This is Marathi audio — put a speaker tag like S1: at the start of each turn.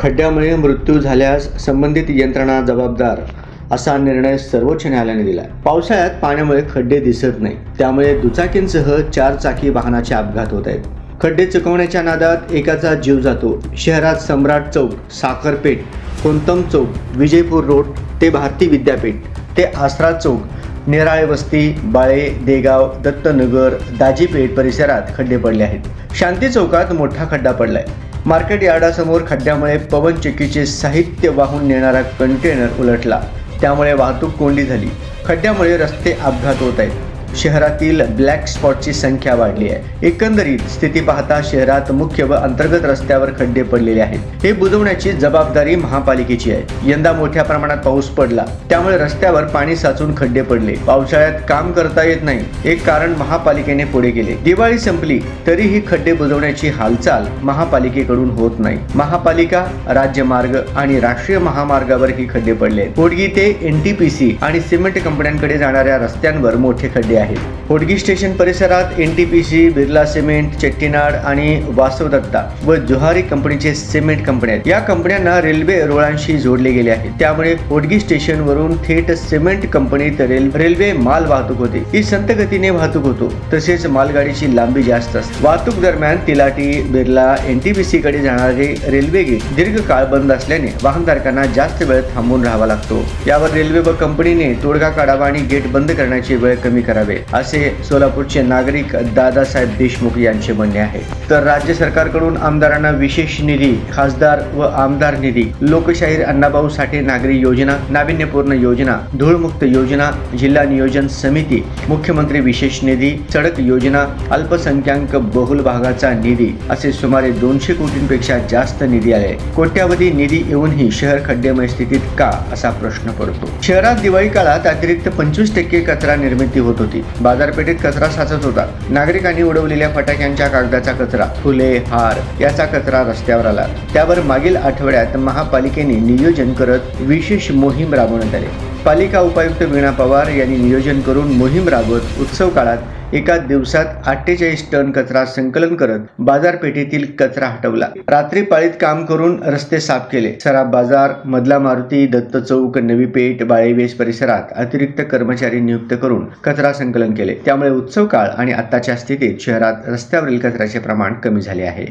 S1: खड्ड्यामुळे मृत्यू झाल्यास संबंधित यंत्रणा जबाबदार असा निर्णय सर्वोच्च न्यायालयाने दिला पावसाळ्यात पाण्यामुळे खड्डे दिसत नाही. त्यामुळे दुचाकींसह चार चाकी वाहनाचे अपघात होत आहेत. खड्डे चुकवण्याच्या नादात एकाचा जीव जातो. शहरात सम्राट चौक साखरपेठ कोंतम चौक विजयपूर रोड ते भारती विद्यापीठ ते आसरा चौक नेराळे वस्ती बाळे देगाव दत्तनगर दाजीपेठ परिसरात खड्डे पडले आहेत. शांती चौकात मोठा खड्डा पडलाय. मार्केट यार्डासमोर खड्ड्यामुळे पवनचक्कीचे साहित्य वाहून नेणारा कंटेनर उलटला. त्यामुळे वाहतूक कोंडी झाली. खड्ड्यामुळे रस्ते अपघात होत आहेत. शहरातील ब्लॅक स्पॉटची संख्या वाढली आहे. एकंदरीत स्थिती पाहता शहरात मुख्य व अंतर्गत रस्त्यावर खड्डे पडलेले आहेत. हे बुजवण्याची जबाबदारी महापालिकेची आहे. यंदा मोठ्या प्रमाणात पाऊस पडला. त्यामुळे रस्त्यावर पाणी साचून खड्डे पडले. पावसाळ्यात काम करता येत नाही. एक कारण महापालिकेने पुढे गेले दिवाळी संपली तरीही खड्डे बुजवण्याची हालचाल महापालिकेकडून होत नाही. महापालिका राज्यमार्ग आणि राष्ट्रीय महामार्गावर ही खड्डे पडले आहेत. ते एनटीपीसी आणि सिमेंट कंपन्यांकडे जाणाऱ्या रस्त्यांवर मोठे खड्डे आहेत होडगी स्टेशन परिसरात एनटीपीसी बिर्ला सिमेंट चेट्टीनाड आणि वासवदत्ता व जोहारी कंपनीचे सिमेंट कंपन्या आहेत. या कंपन्यांना रेल्वे रुळांशी जोडले गेले आहे. त्यामुळे होडगी स्टेशन वरून थेट सिमेंट कंपनीत रेल रेल्वे माल वाहतूक होते. ही संत गतीने वाहतूक होतो. तसेच मालगाडीची लांबी जास्त असते. वाहतूक दरम्यान तिलाटी बिर्ला एनटीपीसी कडे जाणारे रेल्वे गेट दीर्घ काळ बंद असल्याने वाहनधारकांना जास्त वेळ थांबून राहावा लागतो. यावर रेल्वे व कंपनीने तोडगा काढावा आणि गेट बंद करण्याची वेळ कमी करावी असे सोलापूरचे नागरिक दादासाहेब देशमुख यांचे म्हणणे आहे. तर राज्य सरकारकडून आमदारांना विशेष निधी खासदार व आमदार निधी लोकशाहीर अण्णाभाऊ साठे नागरी योजना नाविन्यपूर्ण योजना धूळमुक्त योजना जिल्हा नियोजन समिती मुख्यमंत्री विशेष निधी सडक योजना अल्पसंख्याक बहुल भागाचा निधी असे सुमारे दोनशे कोटींपेक्षा जास्त निधी आले कोट्यावधी निधी येऊनही शहर खड्डेमय स्थितीत का? असा प्रश्न पडतो. शहरात दिवाळी काळात अतिरिक्त पंचवीस टक्के कचरा निर्मिती होत होती. बाजारपेठेत कचरा साचत होता. नागरिकांनी उडवलेल्या फटाक्यांच्या कागदाचा कचरा फुले हार याचा कचरा रस्त्यावर आला. त्यावर मागील आठवड्यात महापालिकेने नियोजन करत विशेष मोहीम राबवण्यात आली. पालिका उपायुक्त वीणा पवार यांनी नियोजन करून मोहीम राबवत उत्सव काळात एका दिवसात अठ्ठेचाळीस टन कचरा संकलन करत बाजारपेठेतील कचरा हटवला. रात्री पाळीत काम करून रस्ते साफ केले. सराब बाजार मधला मारुती दत्त चौक नवी पेठ बाळेवेश परिसरात अतिरिक्त कर्मचारी नियुक्त करून कचरा संकलन केले. त्यामुळे उत्सव काळ आणि आताच्या स्थितीत शहरात रस्त्यावरील कचऱ्याचे प्रमाण कमी झाले आहे.